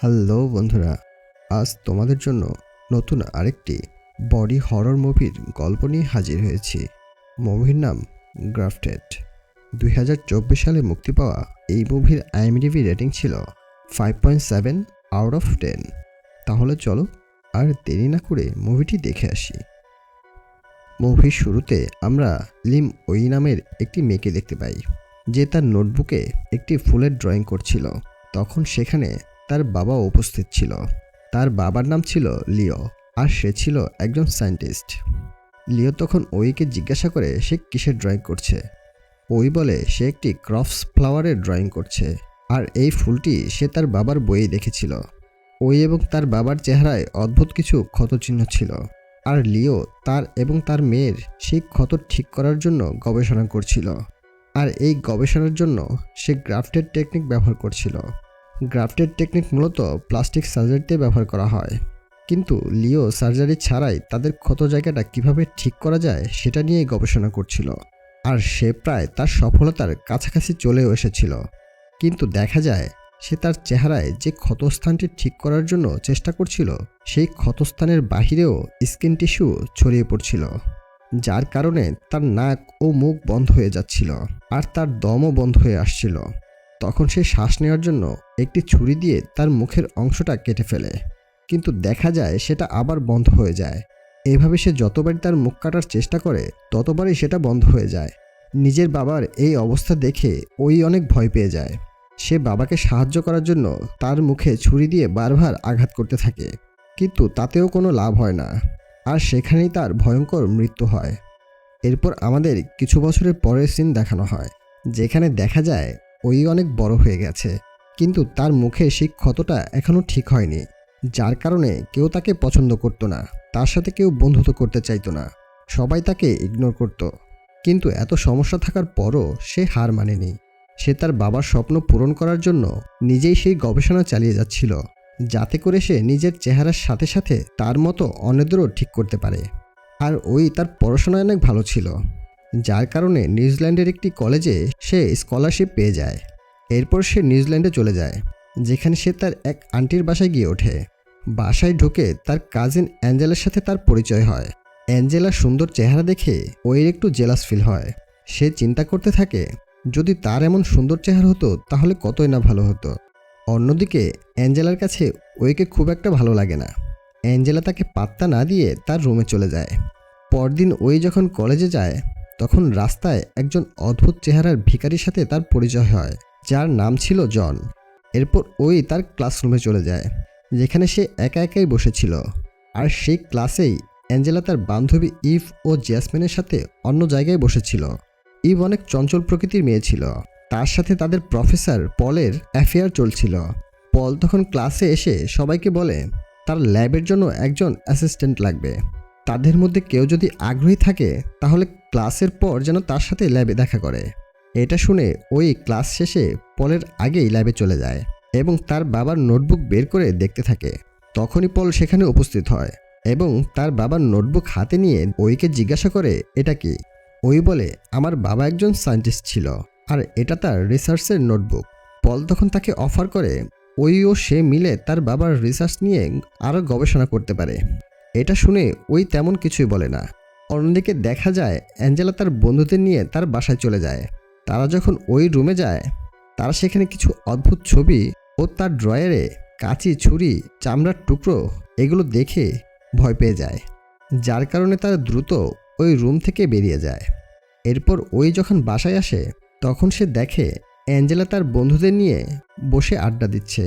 Hello বন্ধুরা, আজ তোমাদের জন্য নতুন আরেকটি বডি হরর মুভির গল্প নিয়ে হাজির হয়েছি। মুভির নাম গ্রাফটেড। দুই হাজার চব্বিশ সালে মুক্তি পাওয়া এই মুভির আইএমডিবি রেটিং ছিল five point seven out of ten তাহলে চলো আর দেরি না করে মুভিটি দেখে আসি। মুভির শুরুতে আমরা লিম ওই নামের একটি মেয়েকে দেখতে পাই, যে তার নোটবুকে একটি ফুলের ড্রয়িং করছিল। তখন সেখানে তার বাবা উপস্থিত ছিল। তার বাবার নাম ছিল লিও আর সে ছিল একজন সায়েন্টিস্ট। লিও তখন ওইকে জিজ্ঞাসা করে সে কিসের ড্রয়িং করছে। ওই বলে সে একটি ক্রফস ফ্লাওয়ারের ড্রয়িং করছে আর এই ফুলটি সে তার বাবার বইয়ে দেখেছিল। ওই এবং তার বাবার চেহারায় অদ্ভুত কিছু ক্ষতচিহ্ন ছিল আর লিও তার এবং তার মেয়ের সেই ক্ষত ঠিক করার জন্য গবেষণা করছিল। আর এই গবেষণার জন্য সে গ্রাফটেড টেকনিক ব্যবহার করছিল। গ্রাফটেড টেকনিক মূলত প্লাস্টিক সার্জারিতে ব্যবহার করা হয়। কিন্তু লিও সার্জারি ছাড়াই তাদের ক্ষত জায়গাটা কীভাবে ঠিক করা যায় সেটা নিয়ে গবেষণা করছিল। আর সে প্রায় তার সফলতার কাছাকাছি চলেও এসেছিল। কিন্তু দেখা যায়, সে তার চেহারায় যে ক্ষতস্থানটি ঠিক করার জন্য চেষ্টা করছিল, সেই ক্ষতস্থানের বাহিরেও স্কিন টিস্যু ছড়িয়ে পড়ছিল, যার কারণে তার নাক ও মুখ বন্ধ হয়ে যাচ্ছিল, আর তার দমও বন্ধ হয়ে আসছিল। তখন সে শ্বাস নেওয়ার জন্য একটি ছুরি দিয়ে তার মুখের অংশটা কেটে ফেলে। কিন্তু দেখা যায় সেটা আবার বন্ধ হয়ে যায়। এভাবে সে যতবারই তার মুখ কাটার চেষ্টা করে, ততবারই সেটা বন্ধ হয়ে যায়। নিজের বাবার এই অবস্থা দেখে ওই অনেক ভয় পেয়ে যায়। সে বাবাকে সাহায্য করার জন্য তার মুখে ছুরি দিয়ে বারবার আঘাত করতে থাকে। কিন্তু তাতেও কোনো লাভ হয় না। আর সেখানেই তার ভয়ঙ্কর মৃত্যু হয়। এরপর আমাদের কিছু বছরের পরের সিন দেখানো হয়, যেখানে দেখা যায় ওই অনেক বড় হয়ে গেছে। কিন্তু তার মুখে সেই ক্ষতটা এখনও ঠিক হয়নি। যার কারণে কেউ তাকে পছন্দ করতো না, তার সাথে কেউ বন্ধুত্ব করতে চাইতো না। সবাই তাকে ইগনোর করত। কিন্তু এত সমস্যা থাকার পরও সে হার মানেনি। সে তার বাবার স্বপ্ন পূরণ করার জন্য নিজেই সেই গবেষণা চালিয়ে যাচ্ছিল, যাতে করে সে নিজের চেহারার সাথে সাথে তার মতো অন্যদেরও ঠিক করতে পারে। আর ওই তার পড়াশোনায় অনেক ভালো ছিল। যার কারণে নিউজিল্যান্ডের একটি কলেজে সে স্কলারশিপ পেয়ে যায়। এরপর সে নিউজিল্যান্ডে চলে যায়, যেখানে সে তার এক আন্টির বাসায় গিয়ে ওঠে। বাসায় ঢুকে তার কাজিন অ্যাঞ্জেলার সাথে তার পরিচয় হয়। অ্যাঞ্জেলার সুন্দর চেহারা দেখে ওয়ের একটু জেলাস ফিল হয়। সে চিন্তা করতে থাকে, যদি তার এমন সুন্দর চেহারা হতো, তাহলে কতই না ভালো হতো। অন্যদিকে অ্যাঞ্জেলার কাছে ওয়েকে খুব একটা ভালো লাগে না। অ্যাঞ্জেলা তাকে পাত্তা না দিয়ে তার রুমে চলে যায়। পরদিন ওই যখন কলেজে যায় তখন রাস্তায় একজন অদ্ভুত চেহারার ভিখারির সাথে তার পরিচয় হয়, যার নাম ছিল জন। এরপর ওই তার ক্লাসরুমে চলে যায়, যেখানে সে একা একাই বসেছিল। আর সেই ক্লাসেই অ্যাঞ্জেলা তার বান্ধবী ইভ ও জ্যাসমিনের সাথে অন্য জায়গায় বসেছিল। ইভ অনেক চঞ্চল প্রকৃতির মেয়ে ছিল। তার সাথে তাদের প্রফেসর পলের অ্যাফেয়ার চলছিল। পল তখন ক্লাসে এসে সবাইকে বলে, তার ল্যাবের জন্য একজন অ্যাসিস্ট্যান্ট লাগবে। তাদের মধ্যে কেউ যদি আগ্রহী থাকে, তাহলে ক্লাসের পর যেন তার সাথে ল্যাবে দেখা করে। এটা শুনে ওই ক্লাস শেষে পলের আগেই ল্যাবে চলে যায় এবং তার বাবার নোটবুক বের করে দেখতে থাকে। তখনই পল সেখানে উপস্থিত হয় এবং তার বাবার নোটবুক হাতে নিয়ে ওইকে জিজ্ঞাসা করে, এটা কি? ওই বলে, আমার বাবা একজন সায়েন্টিস্ট ছিল আর এটা তার রিসার্চের নোটবুক। পল তখন তাকে অফার করে, ওই ও সে মিলে তার বাবার রিসার্চ নিয়ে আরও গবেষণা করতে পারে। এটা শুনে ওই তেমন কিছুই বলে না। অন্যদিকে দেখা যায়, অ্যাঞ্জেলা তার বন্ধুদের নিয়ে তার বাসায় চলে যায়। তারা যখন ওই রুমে যায়, তারা সেখানে কিছু অদ্ভুত ছবি ও তার ড্রয়ারে কাঁচি, ছুরি, চামড়ার টুকরো এগুলো দেখে ভয় পেয়ে যায়, যার কারণে তারা দ্রুত ওই রুম থেকে বেরিয়ে যায়। এরপর ওই যখন বাসায় আসে, তখন সে দেখে অ্যাঞ্জেলা তার বন্ধুদের নিয়ে বসে আড্ডা দিচ্ছে।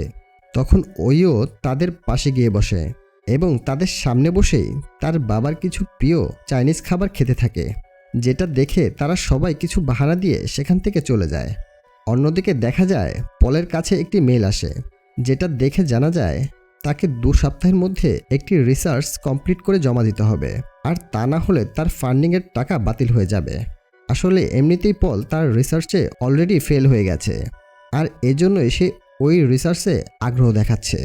তখন ওইও তাদের পাশে গিয়ে বসে। এবং তাদের সামনে বসেই তার বাবার কিছু প্রিয় চাইনিজ খাবার খেতে থাকে, যেটা দেখে তারা সবাই কিছু বাহানা দিয়ে সেখান থেকে চলে যায়। অন্যদিকে দেখা যায়, পলের কাছে একটি মেল আসে, যেটা দেখে জানা যায়, তাকে দু সপ্তাহের মধ্যে একটি রিসার্চ কমপ্লিট করে জমা দিতে হবে, আর তা না হলে তার ফান্ডিংয়ের টাকা বাতিল হয়ে যাবে। আসলে এমনিতেই পল তার রিসার্চে অলরেডি ফেল হয়ে গেছে, আর এজন্যই সে ওই রিসার্চে আগ্রহ দেখাচ্ছে।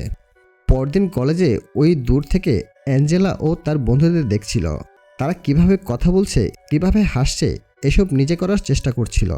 পরদিন কলেজে ওই দূর থেকে অ্যাঞ্জেলা ও তার বন্ধুদের দেখছিল। তারা কীভাবে কথা বলছে, কীভাবে হাসছে, এসব নিজে করার চেষ্টা করছিল।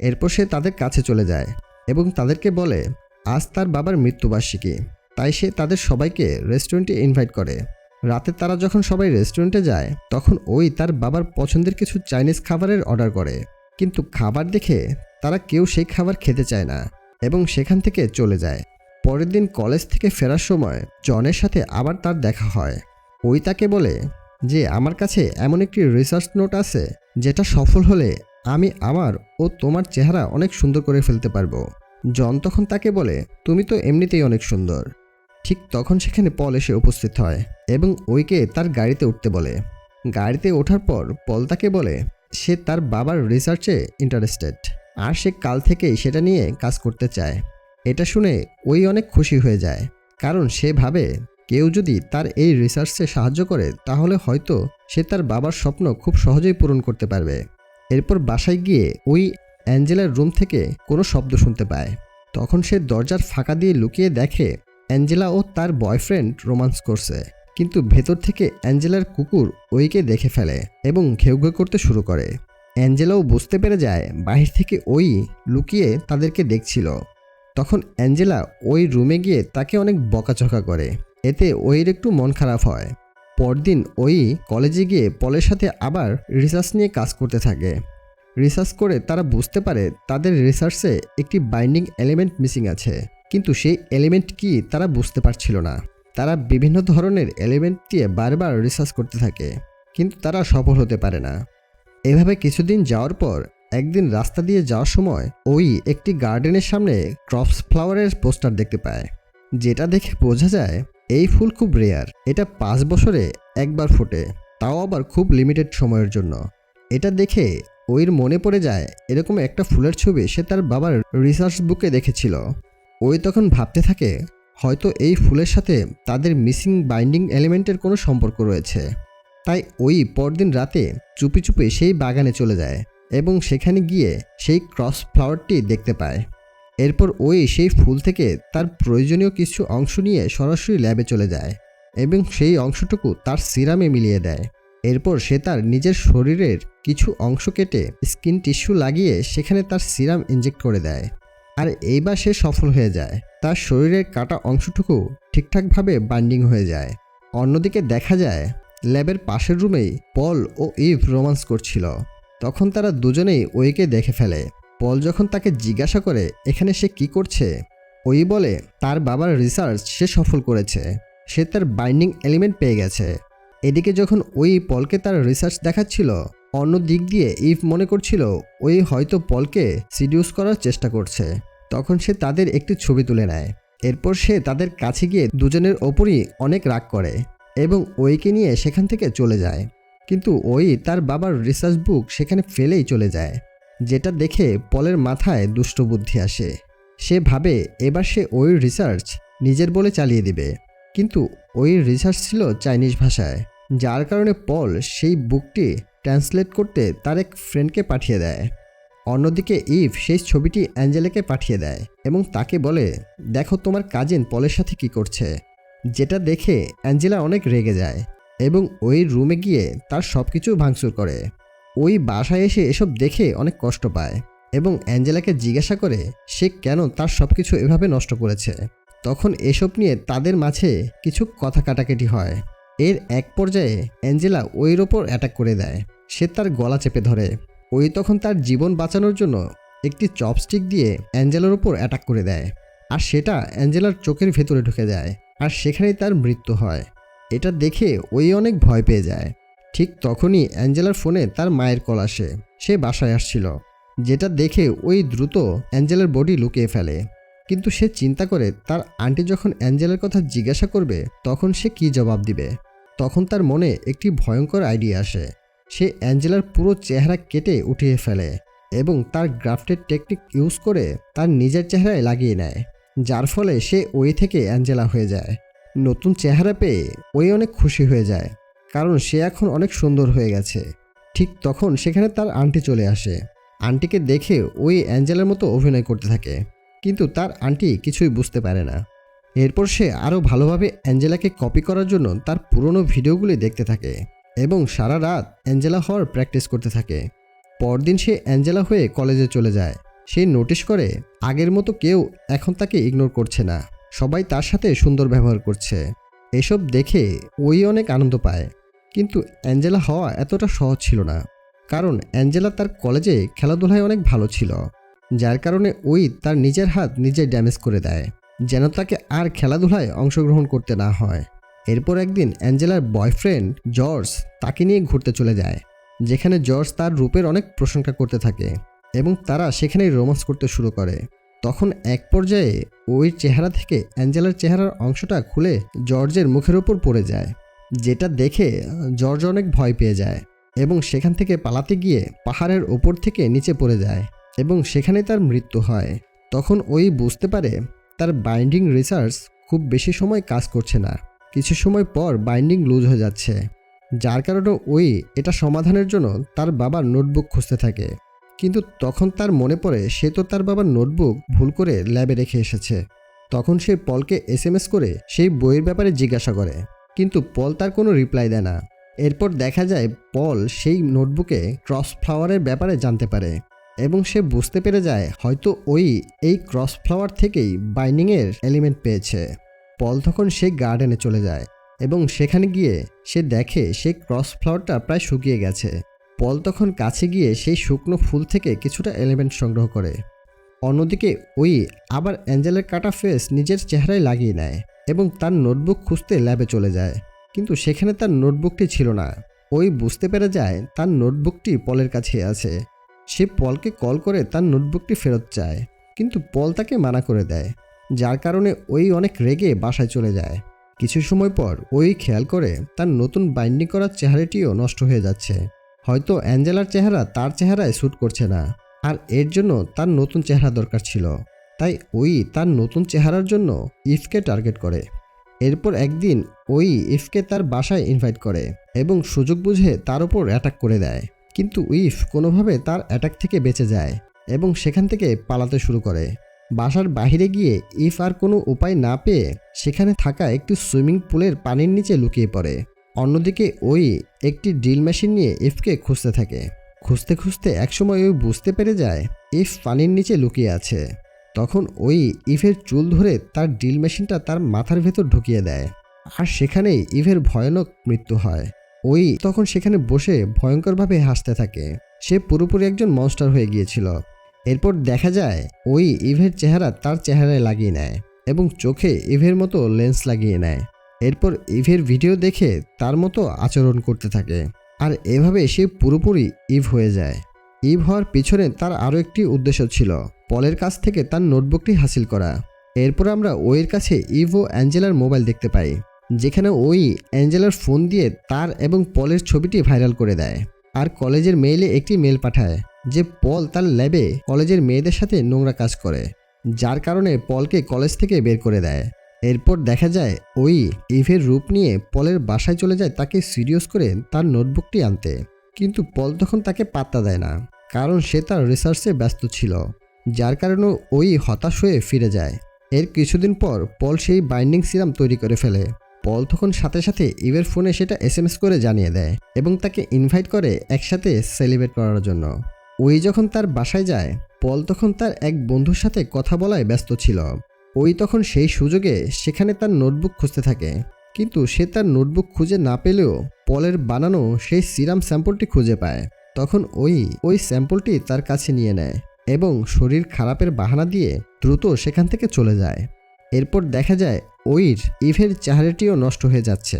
এরপর সে তাদের কাছে চলে যায় এবং তাদেরকে বলে, আজ তার বাবার মৃত্যুবার্ষিকী। তাই সে তাদের সবাইকে রেস্টুরেন্টে ইনভাইট করে। রাতে তারা যখন সবাই রেস্টুরেন্টে যায়, তখন ওই তার বাবার পছন্দের কিছু চাইনিজ খাবারের অর্ডার করে। কিন্তু খাবার দেখে তারা কেউ সেই খাবার খেতে চায় না এবং সেখান থেকে চলে যায়। পরের দিন কলেজ থেকে ফেরার সময় জনের সাথে আবার তার দেখা হয়। ওই তাকে বলে যে, আমার কাছে এমন একটি রিসার্চ নোট আছে যেটা সফল হলে আমি আমার ও তোমার চেহারা অনেক সুন্দর করে ফেলতে পারব। জন তখন তাকে বলে, তুমি তো এমনিতেই অনেক সুন্দর। ঠিক তখন সেখানে পল এসে উপস্থিত হয় এবং ওইকে তার গাড়িতে উঠতে বলে। গাড়িতে ওঠার পর পল তাকে বলে, সে তার বাবার রিসার্চে ইন্টারেস্টেড আর সে কাল থেকেই সেটা নিয়ে কাজ করতে চায়। এটা শুনে ওই অনেক খুশি হয়ে যায়। কারণ সে ভাবে, কেউ যদি তার এই রিসার্চে সাহায্য করে, তাহলে হয়তো সে তার বাবার স্বপ্ন খুব সহজেই পূরণ করতে পারবে। এরপর বাসায় গিয়ে ওই অ্যাঞ্জেলার রুম থেকে কোনো শব্দ শুনতে পায়। তখন সে দরজার ফাঁকা দিয়ে লুকিয়ে দেখে, অ্যাঞ্জেলা ও তার বয়ফ্রেন্ড রোমান্স করছে। কিন্তু ভেতর থেকে অ্যাঞ্জেলার কুকুর ওইকে দেখে ফেলে এবং ঘেউ ঘেউ করতে শুরু করে। অ্যাঞ্জেলাও বুঝতে পেরে যায়, বাহির থেকে ওই লুকিয়ে তাদেরকে দেখছিল। তখন অ্যাঞ্জেলা ওই রুমে গিয়ে তাকে অনেক বকাচকা করে। এতে ওইর একটু মন খারাপ হয়। পরদিন ওই কলেজে গিয়ে পলের সাথে আবার রিসার্চ নিয়ে কাজ করতে থাকে। রিসার্চ করে তারা বুঝতে পারে তাদের রিসার্চে একটি বাইন্ডিং এলিমেন্ট মিসিং আছে। কিন্তু সেই এলিমেন্ট কি তারা বুঝতে পারছিল না। তারা বিভিন্ন ধরনের এলিমেন্ট দিয়ে বারবার রিসার্চ করতে থাকে। কিন্তু তারা সফল হতে পারে না। এভাবে কিছুদিন যাওয়ার পর একদিন রাস্তা দিয়ে যাওয়ার সময় ওই একটি গার্ডেনের সামনে ক্রপস ফ্লাওয়ারের পোস্টার দেখতে পায়। যেটা দেখে বোঝা যায় এই ফুল খুব রেয়ার। এটা পাঁচ বছরে একবার ফোটে, তাও আবার খুব লিমিটেড সময়ের জন্য। এটা দেখে ওইর মনে পড়ে যায় এরকম একটা ফুলের ছবি সে তার বাবার রিসার্চ বুকে দেখেছিল। ওই তখন ভাবতে থাকে, হয়তো এই ফুলের সাথে তাদের মিসিং বাইন্ডিং এলিমেন্টের কোনো সম্পর্ক রয়েছে। তাই ওই পরদিন রাতে চুপি চুপি সেই বাগানে চলে যায়। এবং সেখানে গিয়ে সেই ক্রস ফ্লাওয়ারটি দেখতে পায়। এরপর ওই সেই ফুল থেকে তার প্রয়োজনীয় কিছু অংশ নিয়ে সরাসরি ল্যাবে চলে যায় এবং সেই অংশটুকু তার সিরামে মিলিয়ে দেয়। এরপর সে তার নিজের শরীরের কিছু অংশ কেটে স্কিন টিস্যু লাগিয়ে সেখানে তার সিরাম ইনজেক্ট করে দেয়। আর এইবার সে সফল হয়ে যায়। তার শরীরের কাটা অংশটুকু ঠিকঠাকভাবে বাইন্ডিং হয়ে যায়। অন্যদিকে দেখা যায় ল্যাবের পাশের রুমেই পল ও ইভ রোমান্স করছিল। তখন তারা দুজনেই ওইকে দেখে ফেলে। পল যখন তাকে জিজ্ঞাসা করে, এখানে সে কি করছে? ওই বলে, তার বাবার রিসার্চ সে সফল করেছে। সে তার বাইন্ডিং এলিমেন্ট পেয়ে গেছে। এদিকে যখন ওই পলকে তার রিসার্চ দেখাচ্ছিল, অন্য দিক দিয়ে ইফ মনে করছিল, ওই হয়তো পলকে সিডিউস করার চেষ্টা করছে। তখন সে তাদের একটি ছবি তুলে নেয়। এরপর সে তাদের কাছে গিয়ে দুজনের ওপরই অনেক রাগ করে এবং ওইকে নিয়ে সেখান থেকে চলে যায়। কিন্তু ওই তার বাবার রিসার্চ বুক সেখানে ফেলেই চলে যায়। যেটা দেখে পলের মাথায় দুষ্ট বুদ্ধি আসে। সে ভাবে এবার সে ওই রিসার্চ নিজের বলে চালিয়ে দিবে। কিন্তু ওই রিসার্চ ছিল চাইনিজ ভাষায়, যার কারণে পল সেই বুকটি ট্রান্সলেট করতে তার এক ফ্রেন্ডকে পাঠিয়ে দেয়। অন্যদিকে ইভ সেই ছবিটি অ্যাঞ্জেলাকে পাঠিয়ে দেয় এবং তাকে বলে, দেখো তোমার কাজিন পলের সাথে কি করছে। যেটা দেখে অ্যাঞ্জেলা অনেক রেগে যায়। এবং ওই রুমে গিয়ে তার সব কিছু ভাঙচুর করে। ওই বাসায় এসে এসব দেখে অনেক কষ্ট পায় এবং অ্যাঞ্জেলাকে জিজ্ঞাসা করে সে কেন তার সব কিছু এভাবে নষ্ট করেছে। তখন এসব নিয়ে তাদের মাঝে কিছু কথা কাটাকাটি হয়। এর এক পর্যায়ে অ্যাঞ্জেলা ওইর ওপর অ্যাটাক করে দেয়। সে তার গলা চেপে ধরে। ওই তখন তার জীবন বাঁচানোর জন্য একটি চপস্টিক দিয়ে অ্যাঞ্জেলার ওপর অ্যাটাক করে দেয়। আর সেটা অ্যাঞ্জেলার চোখের ভেতরে ঢুকে যায়। আর সেখানেই তার মৃত্যু হয়। এটা দেখে ওই অনেক ভয় পেয়ে যায়। ঠিক তখনই অ্যাঞ্জেলার ফোনে তার মায়ের কল আসে। সে বাসায় আসছিল। যেটা দেখে ওই দ্রুত অ্যাঞ্জেলার বডি লুকিয়ে ফেলে। কিন্তু সে চিন্তা করে তার আন্টি যখন অ্যাঞ্জেলার কথা জিজ্ঞাসা করবে, তখন সে কি জবাব দিবে? তখন তার মনে একটি ভয়ঙ্কর আইডিয়া আসে। সে অ্যাঞ্জেলার পুরো চেহারা কেটে উঠিয়ে ফেলে এবং তার গ্রাফটের টেকনিক ইউজ করে তার নিজের চেহারায় লাগিয়ে নেয়। যার ফলে সে ওই থেকে অ্যাঞ্জেলা হয়ে যায়। নতুন চেহারা পেয়ে ওই অনেক খুশি হয়ে যায়, কারণ সে এখন অনেক সুন্দর হয়ে গেছে। ঠিক তখন সেখানে তার আন্টি চলে আসে। আন্টিকে দেখে ওই অ্যাঞ্জেলার মতো অভিনয় করতে থাকে, কিন্তু তার আন্টি কিছুই বুঝতে পারে না। এরপর সে আরও ভালোভাবে অ্যাঞ্জেলাকে কপি করার জন্য তার পুরনো ভিডিওগুলি দেখতে থাকে এবং সারা রাত অ্যাঞ্জেলা হওয়ার প্র্যাকটিস করতে থাকে। পরদিন সে অ্যাঞ্জেলা হয়ে কলেজে চলে যায়। সে নোটিশ করে আগের মতো কেউ এখন তাকে ইগনোর করছে না। সবাই তার সাথে সুন্দর ব্যবহার করছে। এসব দেখে ওই অনেক আনন্দ পায়। কিন্তু অ্যাঞ্জেলা হওয়া এতটা সহজ ছিল না। কারণ অ্যাঞ্জেলা তার কলেজে খেলাধুলায় অনেক ভালো ছিল। যার কারণে ওই তার নিজের হাত নিজে ড্যামেজ করে দেয়। যেন তাকে আর খেলাধুলায় অংশগ্রহণ করতে না হয়। এরপর একদিন অ্যাঞ্জেলার বয়ফ্রেন্ড জর্জ তাকে নিয়ে ঘুরতে চলে যায়। যেখানে জর্জ তার রূপের অনেক প্রশংসা করতে থাকে এবং তারা সেখানেই রোমান্স করতে শুরু করে। তখন এক পর্যায়ে ওই চেহারা থেকে অ্যাঞ্জেলার চেহারার অংশটা খুলে জর্জের মুখের ওপর পড়ে যায়, যেটা দেখে জর্জ অনেক ভয় পেয়ে যায় এবং সেখান থেকে পালাতে গিয়ে পাহাড়ের ওপর থেকে নিচে পড়ে যায় এবং সেখানে তার মৃত্যু হয়। তখন ওই বুঝতে পারে তার বাইন্ডিং রিসার্চ খুব বেশি সময় কাজ করছে না। কিছু সময় পর বাইন্ডিং লুজ হয়ে যাচ্ছে, যার কারণে ওই এটা সমাধানের জন্য তার বাবার নোটবুক খুঁজতে থাকে। কিন্তু তখন তার মনে পড়ে সে তো তার বাবার নোটবুক ভুল করে ল্যাবে রেখে এসেছে। তখন সে পলকে এসএমএস করে সেই বইয়ের ব্যাপারে জিজ্ঞাসা করে। কিন্তু পল তার কোনো রিপ্লাই দেয় না। এরপর দেখা যায় পল সেই নোটবুকে ক্রস ফ্লাওয়ারের ব্যাপারে জানতে পারে এবং সে বুঝতে পেরে যায় হয়তো ওই, এই ক্রস ফ্লাওয়ার থেকেই বাইন্ডিংয়ের এলিমেন্ট পেয়েছে। পল তখন সেই গার্ডেনে চলে যায় এবং সেখানে গিয়ে সে দেখে সেই ক্রস ফ্লাওয়ারটা প্রায় শুকিয়ে গেছে। পল তখন কাছে গিয়ে সেই শুকনো ফুল থেকে কিছুটা এলিমেন্ট সংগ্রহ করে। অন্যদিকে ওই আবার অ্যাঞ্জেলের কাটা ফেস নিজের চেহারায় লাগিয়ে নেয় এবং তার নোটবুক খুঁজতে ল্যাবে চলে যায়। কিন্তু সেখানে তার নোটবুকটি ছিল না। ওই বুঝতে পেরে যায় তার নোটবুকটি পলের কাছে আছে। সে পলকে কল করে তার নোটবুকটি ফেরত চায়, কিন্তু পল তাকে মানা করে দেয়, যার কারণে ওই অনেক রেগে বাসায় চলে যায়। কিছু সময় পর ওই খেয়াল করে তার নতুন বাইন্ডিং করার চেহারাটিও নষ্ট হয়ে যাচ্ছে। হয়তো অ্যাঞ্জেলার চেহারা তার চেহারায় শ্যুট করছে না। আর এর জন্য তার নতুন চেহারা দরকার ছিল। তাই ওই তার নতুন চেহারার জন্য ইফকে টার্গেট করে। এরপর একদিন ওই ইফকে তার বাসায় ইনভাইট করে এবং সুযোগ বুঝে তার উপর অ্যাটাক করে দেয়। কিন্তু ইফ কোনোভাবে তার অ্যাটাক থেকে বেঁচে যায় এবং সেখান থেকে পালাতে শুরু করে। বাসার বাইরে গিয়ে ইফ আর কোনো উপায় না পেয়ে সেখানে থাকা একটি সুইমিং পুলের পানির নিচে লুকিয়ে পড়ে। অন্যদিকে ওই একটি ড্রিল মেশিন নিয়ে ইফকে খুঁজতে থাকে। খুঁজতে খুঁজতে একসময় ওই বুঝতে পেরে যায়, ইফ পানির নিচে লুকিয়ে আছে। তখন ওই ইভের চুল ধরে তার ড্রিল মেশিনটা তার মাথার ভেতর ঢুকিয়ে দেয়। আর সেখানেই ইভের ভয়ানক মৃত্যু হয়। ওই তখন সেখানে বসে ভয়ঙ্করভাবে হাসতে থাকে। সে পুরোপুরি একজন মনস্টার হয়ে গিয়েছিল। এরপর দেখা যায়, ওই ইভের চেহারা তার চেহারায় লাগিয়ে নেয় এবং চোখে ইভের মতো লেন্স লাগিয়ে নেয়। এরপর ইভের ভিডিও দেখে তার মতো আচরণ করতে থাকে। আর এভাবে সে পুরোপুরি ইভ হয়ে যায়। ইভ হওয়ার পিছনে তার আরও একটি উদ্দেশ্য ছিল, পলের কাছ থেকে তার নোটবুকটি হাসিল করা। এরপর আমরা ওয়ের কাছে ইভ ও অ্যাঞ্জেলার মোবাইল দেখতে পাই, যেখানে ওই অ্যাঞ্জেলার ফোন দিয়ে তার এবং পলের ছবিটি ভাইরাল করে দেয়। আর কলেজের মেইলে একটি মেল পাঠায় যে পল তার ল্যাবে কলেজের মেয়েদের সাথে নোংরা কাজ করে, যার কারণে পলকে কলেজ থেকে বের করে দেয়। এরপর দেখা যায়, ওই ইভের রূপ নিয়ে পলের বাসায় চলে যায় তাকে সিরিয়াস করে তার নোটবুকটি আনতে। কিন্তু পল তখন তাকে পাত্তা দেয় না, কারণ সে তার রিসার্চে ব্যস্ত ছিল, যার কারণে ওই হতাশ হয়ে ফিরে যায়। এর কিছুদিন পর পল সেই বাইন্ডিং সিরাম তৈরি করে ফেলে। পল তখন সাথে সাথে ইভের ফোনে সেটা এস করে জানিয়ে দেয় এবং তাকে ইনভাইট করে একসাথে সেলিব্রেট করার জন্য। ওই যখন তার বাসায় যায়, পল তখন তার এক বন্ধুর সাথে কথা বলায় ব্যস্ত ছিল। ওই তখন সেই সুযোগে সেখানে তার নোটবুক খুঁজতে থাকে। কিন্তু সে তার নোটবুক খুঁজে না পেলেও পলের বানানো সেই সিরাম স্যাম্পলটি খুঁজে পায়। তখন ওই ওই স্যাম্পলটি তার কাছে নিয়ে নেয় এবং শরীর খারাপের বাহানা দিয়ে দ্রুত সেখান থেকে চলে যায়। এরপর দেখা যায় ওইর ইভের চেহারাটিও নষ্ট হয়ে যাচ্ছে।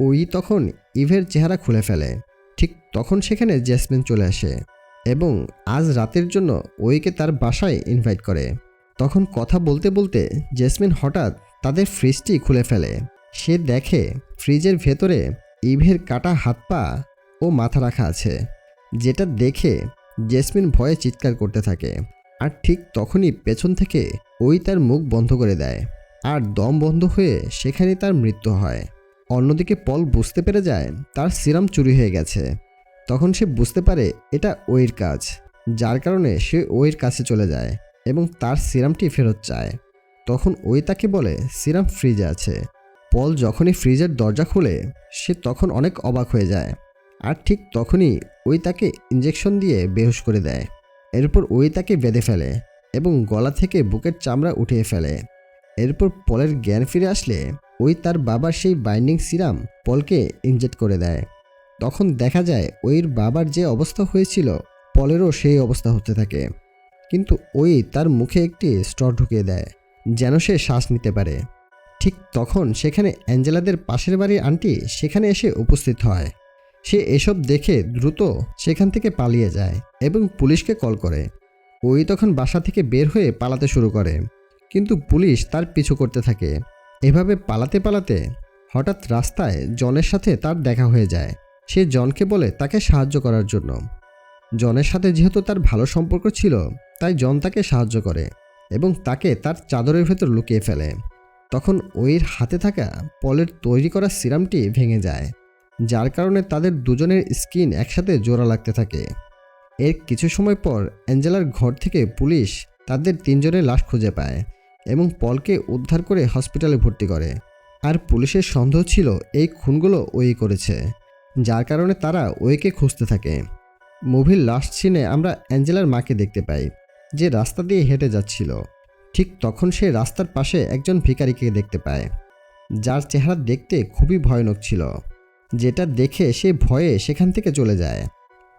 ওই তখন ইভের চেহারা খুলে ফেলে। ঠিক তখন সেখানে জেসমিন চলে আসে এবং আজ রাতের জন্য ওইকে তার বাসায় ইনভাইট করে। তখন কথা বলতে বলতে জেসমিন হঠাৎ তাদের ফ্রিজটি খুলে ফেলে। সে দেখে ফ্রিজের ভেতরে ইভের কাটা হাত পা ও মাথা রাখা আছে, যেটা দেখে জেসমিন ভয়ে চিৎকার করতে থাকে। আর ঠিক তখনই পেছন থেকে ওই তার মুখ বন্ধ করে দেয় আর দম বন্ধ হয়ে সেখানে তার মৃত্যু হয়। অন্যদিকে পল বুঝতে পেরে যায় তার সিরাম চুরি হয়ে গেছে। তখন সে বুঝতে পারে এটা ওইর কাজ, যার কারণে সে ওইর কাছে চলে যায়। এবং তার সিরামটি ফেরত চায়। তখন ওই তাকে বলে, সিরাম ফ্রিজে আছে। পল যখনই ফ্রিজের দরজা খুলে, সে তখন অনেক অবাক হয়ে যায়। আর ঠিক তখনই ওই তাকে ইঞ্জেকশন দিয়ে বেহুশ করে দেয়। এরপর ওই তাকে বেঁধে ফেলে এবং গলা থেকে বুকের চামড়া উঠিয়ে ফেলে। এরপর পলের জ্ঞান ফিরে আসলে ওই তার বাবার সেই বাইন্ডিং সিরাম পলকে ইনজেক্ট করে দেয়। তখন দেখা যায়, ওইর বাবার যে অবস্থা হয়েছিল, পলেরও সেই অবস্থা হতে থাকে। কিন্তু ওই তার মুখে একটি স্ট্র ঢুকিয়ে দেয়, যেন সে শ্বাস নিতে পারে। ঠিক তখন সেখানে অ্যাঞ্জেলাদের পাশের বাড়ির আন্টি সেখানে এসে উপস্থিত হয়। সে এসব দেখে দ্রুত সেখান থেকে পালিয়ে যায় এবং পুলিশকে কল করে। ওই তখন বাসা থেকে বের হয়ে পালাতে শুরু করে, কিন্তু পুলিশ তার পিছু করতে থাকে। এভাবে পালাতে পালাতে হঠাৎ রাস্তায় জনের সাথে তার দেখা হয়ে যায়। সে জনকে বলে তাকে সাহায্য করার জন্য। জনের সাথে যেহেতু তার ভালো সম্পর্ক ছিল, তাই জন তাকে সাহায্য করে এবং তাকে তার চাদরের ভেতর লুকিয়ে ফেলে। তখন ওইর হাতে থাকা পলের তৈরি করা সিরামটি ভেঙে যায়, যার কারণে তাদের দুজনের স্কিন একসাথে জোড়া লাগতে থাকে। এর কিছু সময় পর অ্যাঞ্জেলার ঘর থেকে পুলিশ তাদের তিনজনের লাশ খুঁজে পায় এবং পলকে উদ্ধার করে হসপিটালে ভর্তি করে। আর পুলিশের সন্দেহ ছিল এই খুনগুলো ওই করেছে, যার কারণে তারা ওইকে খুঁজতে থাকে। মুভির লাস্ট সিনে আমরা অ্যাঞ্জেলার মাকে দেখতে পাই, যে রাস্তা দিয়ে হেঁটে যাচ্ছিল। ঠিক তখন সে রাস্তার পাশে একজন ভিখারিকে দেখতে পায়, যার চেহারা দেখতে খুবই ভয়ানক ছিল, যেটা দেখে সে ভয়ে সেখান থেকে চলে যায়।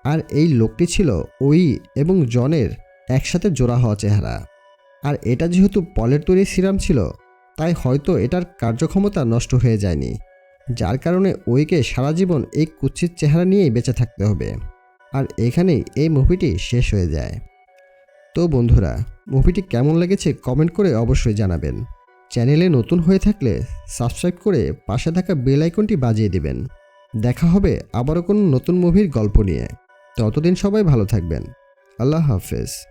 আর এই লোকটি ছিল ওই এবং জনের একসাথে জোড়া হওয়া চেহারা। আর এটা যেহেতু পলের তৈরি সিরাম ছিল, তাই হয়তো এটার কার্যক্ষমতা নষ্ট হয়ে যায়নি, যার কারণে ওইকে সারা জীবন এই কুচ্ছিত চেহারা নিয়েই বেঁচে থাকতে হবে। আর এখানেই এই মুভিটি শেষ হয়ে যায়। তো বন্ধুরা, মুভিটি কেমন লেগেছে কমেন্ট করে অবশ্যই জানাবেন। চ্যানেলে নতুন হয়ে থাকলে সাবস্ক্রাইব করে পাশে থাকা বেল আইকনটি বাজিয়ে দেবেন। দেখা হবে আবারও কোনো নতুন মুভির গল্প নিয়ে। ততদিন সবাই ভালো থাকবেন। আল্লাহ হাফেজ।